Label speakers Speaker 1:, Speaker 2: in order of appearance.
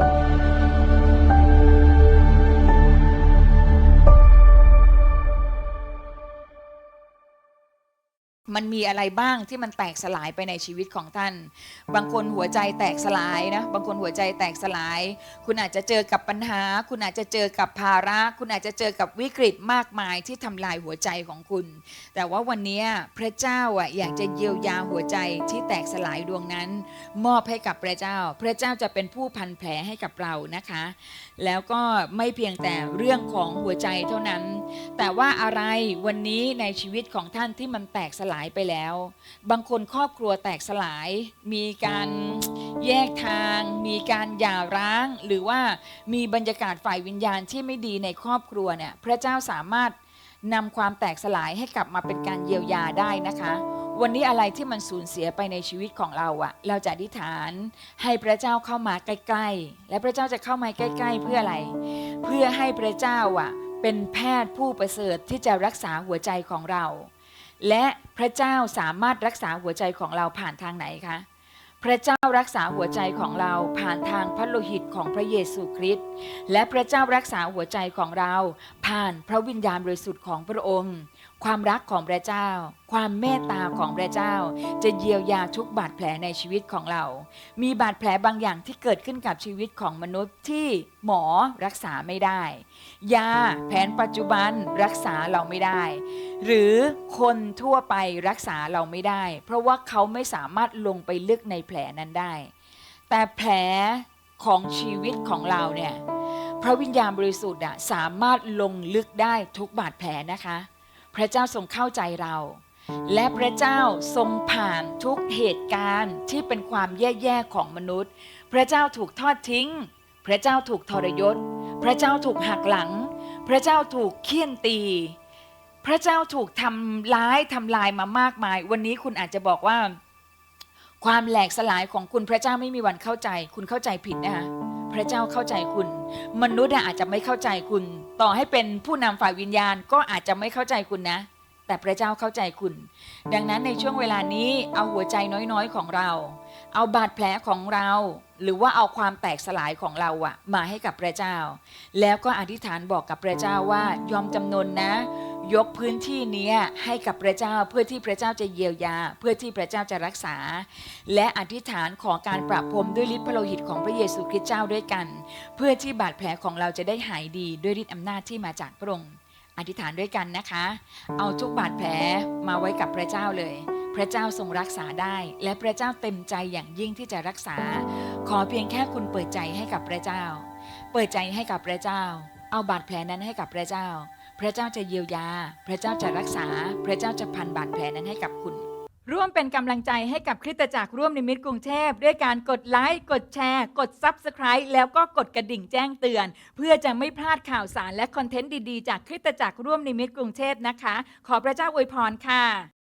Speaker 1: Thank you. มันมีอะไรบ้างที่มันแตกสลายไปในชีวิตของท่าน บางคนหัวใจแตกสลายนะ บางคนหัวใจแตกสลาย คุณอาจจะเจอกับปัญหา คุณอาจจะเจอกับภาระ คุณอาจจะเจอกับวิกฤตมากมายที่ทำลายหัวใจของคุณ แต่ว่าวันนี้พระเจ้าอะอยากจะเยียวยาหัวใจที่แตกสลายดวงนั้น มอบให้กับพระเจ้า พระเจ้าจะเป็นผู้พันแผลให้กับเรานะคะ แล้วก็ไม่เพียงแต่เรื่องของหัวใจเท่านั้น แต่ว่าอะไรวันนี้ในชีวิตของท่านที่มันแตกสลายไปแล้ว บางคนครอบครัวแตกสลาย มีการแยกทาง มีการหย่าร้าง หรือว่ามีบรรยากาศฝ่ายวิญญาณที่ไม่ดีในครอบครัวเนี่ยพระเจ้าสามารถนำความแตกสลายให้กลับมาเป็นการเยียวยาได้นะคะ วันนี้อะไรที่มันสูญเสียไปในชีวิตของเราอะเราจะอธิษฐานให้พระเจ้าเข้ามาใกล้ๆ และพระเจ้าจะเข้ามาใกล้ๆ เพื่ออะไร เพื่อให้พระเจ้าอะเป็นแพทย์ผู้ประเสริฐที่จะรักษาหัวใจของเรา และพระเจ้าสามารถรักษาหัวใจของเราผ่านทางไหนคะ พระเจ้ารักษาหัวใจของเราผ่านทางพระโลหิตของพระเยซูคริสต์และพระเจ้ารักษาหัวใจของเราผ่านพระวิญญาณบริสุทธิ์ของพระองค์ ความรักของพระเจ้า ความเมตตาของพระเจ้า จะเยียวยาทุกบาดแผลในชีวิตของเรา มีบาดแผลบางอย่างที่เกิดขึ้นกับชีวิตของมนุษย์ที่หมอรักษาไม่ได้ ยาแผนปัจจุบันรักษาเราไม่ได้ หรือคนทั่วไปรักษาเราไม่ได้ เพราะว่าเขาไม่สามารถลงไปลึกในแผลนั้นได้ แต่แผลของชีวิตของเราเนี่ยพระวิญญาณบริสุทธิ์อะสามารถลงลึกได้ทุกบาดแผลนะคะ ระเจ้าทรงเข้าใจเรา และพระเจ้าทรงผ่านทุกเหตุการณ์ที่เป็นความแย่ๆของมนุษย์ พระเจ้าถูกทอดทิ้ง พระเจ้าถูกทรยศ พระเจ้าถูกหักหลัง พระเจ้าถูกเคี่ยนตี พระเจ้าถูกทำร้ายทำลายมามากมาย วันนี้คุณอาจจะบอกว่า ความแหลกสลายของคุณพระเจ้าไม่มีวันเข้าใจ คุณเข้าใจผิดนะคะพระเจ้าเข้าใจคุณ มนุษย์อาจจะไม่เข้าใจคุณ ต่อให้เป็นผู้นำฝ่ายวิญญาณก็อาจจะไม่เข้าใจคุณนะ แต่พระเจ้าเข้าใจคุณ ดังนั้นในช่วงเวลานี้เอาหัวใจน้อยๆของเรา เอาบาดแผลของเรา หรือว่าเอาความแตกสลายของเราอะมาให้กับพระเจ้า แล้วก็อธิษฐานบอกกับพระเจ้าว่ายอมจำนนนะ ยกพื้นที่เนี้ยให้กับพระเจ้าเพื่อที่พระเจ้าจะเยียวยา เพื่อที่พระเจ้าจะรักษา และอธิษฐานขอการปราบพรมด้วยฤทธิ์พระโลหิตของพระเยซูคริสต์เจ้าด้วยกัน เพื่อที่บาดแผลของเราจะได้หายดีด้วยฤทธิ์อำนาจที่มาจากพระองค์ อธิษฐานด้วยกันนะคะ เอาทุกบาดแผลมาไว้กับพระเจ้าเลย พระเจ้าทรงรักษาได้ และพระเจ้าเต็มใจอย่างยิ่งที่จะรักษา ขอเพียงแค่คุณเปิดใจให้กับพระเจ้า เปิดใจให้กับพระเจ้า เอาบาดแผลนั้นให้กับพระเจ้า พระเจ้าจะเยียวยา พระเจ้าจะรักษา พระเจ้าจะพันบาดแผลนั้นให้กับคุณ ร่วมเป็นกำลังใจให้กับคริสตจักรร่วมนิมิตกรุงเทพ ด้วยการกดไลค์ กดแชร์ กด Subscribe แล้วก็กดกระดิ่งแจ้งเตือน เพื่อจะไม่พลาดข่าวสารและคอนเทนต์ดีๆ จากคริสตจักรร่วมนิมิตกรุงเทพนะคะ ขอพระเจ้าอวยพรค่ะ